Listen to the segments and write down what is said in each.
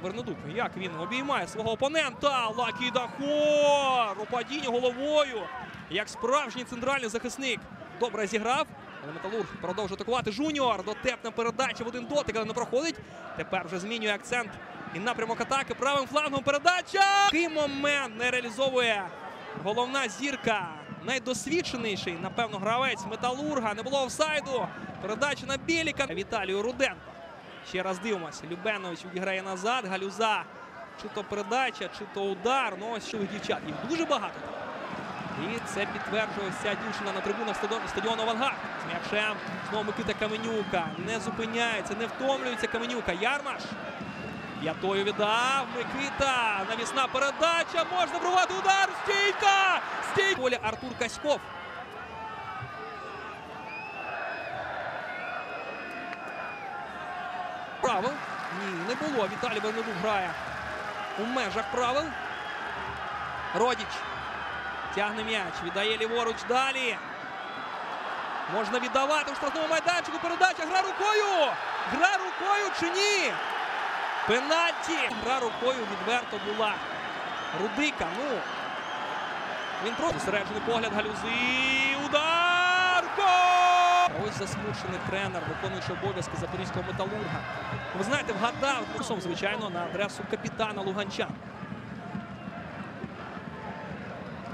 Вернедук, як він обіймає свого опонента. Лакі Дахор у падінні головою. Як справжній центральний захисник. Добре зіграв. Але Металург продовжує атакувати. Жуніор. Дотепна передача в один дотик, але не проходить. Тепер вже змінює акцент і напрямок атаки. Правим флангом передача. Такий момент не реалізовує головна зірка. Найдосвідченіший, напевно, гравець Металурга. Не було офсайду. Передача на Біліка. Віталію Руденко. Ще раз дивимося. Любенович відіграє назад. Галюза. Чи то передача, чи то удар. Ну ось що дівчат. Їх дуже багато. І це підтверджує вся дівчина на трибунах стадіону, Авангард. З м'ячем знову Микита Каменюка. Не зупиняється, не втомлюється Каменюка. Ярмаш. П'ятою віддав. Микита. Навісна передача. Можна врувати удар. Стійка! Стійка! Поля Артур Каськов. Правил? Ні, не було. Віталій Вернедук грає у межах правил. Родіч тягне м'яч. Віддає ліворуч далі. Можна віддавати у штрафному майданчику. Передача. Гра рукою. Гра рукою чи ні? Пенальті. Гра рукою відверто була. Рудика. Ну. Він просто зосереджений погляд галюзи. Удар! Гол! Ось засмучений тренер, виконуючи обов'язки запорізького металурга. Ви знаєте, вгадав курсом, звичайно, на адресу капітана Луганчан.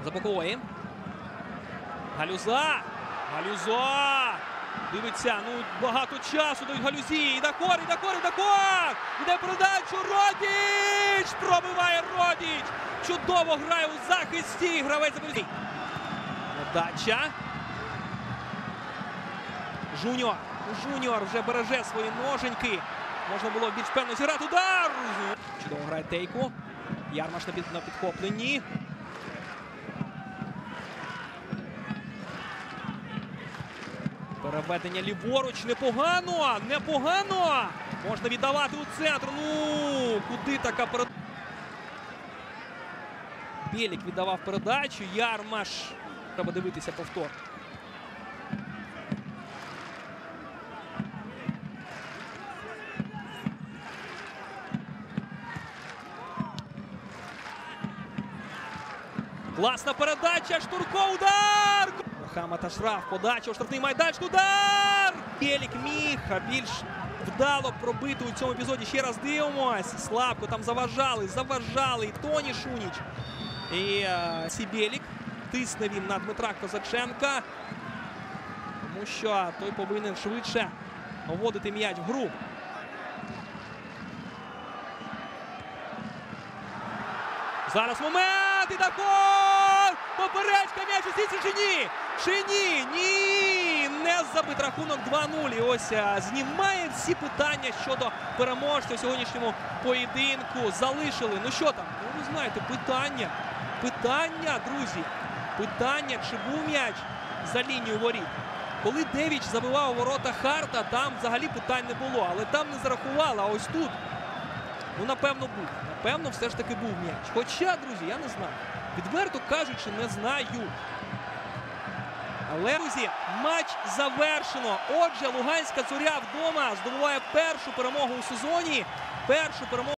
За бокової. Галюза. Галюза. Дивиться, ну багато часу дають галюзі. І Дакор, і Дакор, і Дакор. Іде передачу. Родіч! Пробиває Родіч. Чудово грає у захисті. Гравець Запорізький. Подача. Жуніор. Жуніор вже береже свої ноженьки. Можна було більш певно зіграти. Удар! Чудово грає Тейку. Ярмаш на, під, підхопленні. Переведення ліворуч. Непогано! Непогано! Можна віддавати у центр. Ну, куди така передача? Білік віддавав передачу. Ярмаш. Треба дивитися повтор. Класна передача. Штурко удар. Мохаммад Ашраф. Подача у штрафний майданчик. Удар! Білік міг більш вдало пробити у цьому епізоді. Ще раз дивимось. Слабко там заважали, заважали. І Тоні Шуніч. І е, Сібєлік. Тисне він на Дмитра Козаченка. Тому що той повинен швидше вводити м'яч в гру. Зараз момент! І також! Поперечка м'яч у сітці чи ні? Чи ні? Ні! Не забит рахунок 2-0. І ось знімає всі питання щодо переможця у сьогоднішньому поєдинку. Залишили. Ну що там? Ну ви знаєте, питання. Питання, друзі. Питання, чи був м'яч за лінію воріт. Коли Девіч забивав ворота Харта, там взагалі питань не було. Але там не зарахували. А ось тут Ну, напевно, був. Напевно, все ж таки був м'яч. Хоча, друзі, я не знаю. Відверто кажучи, не знаю. Але, друзі, матч завершено. Отже, Луганська цуря вдома здобуває першу перемогу у сезоні. Першу перемогу.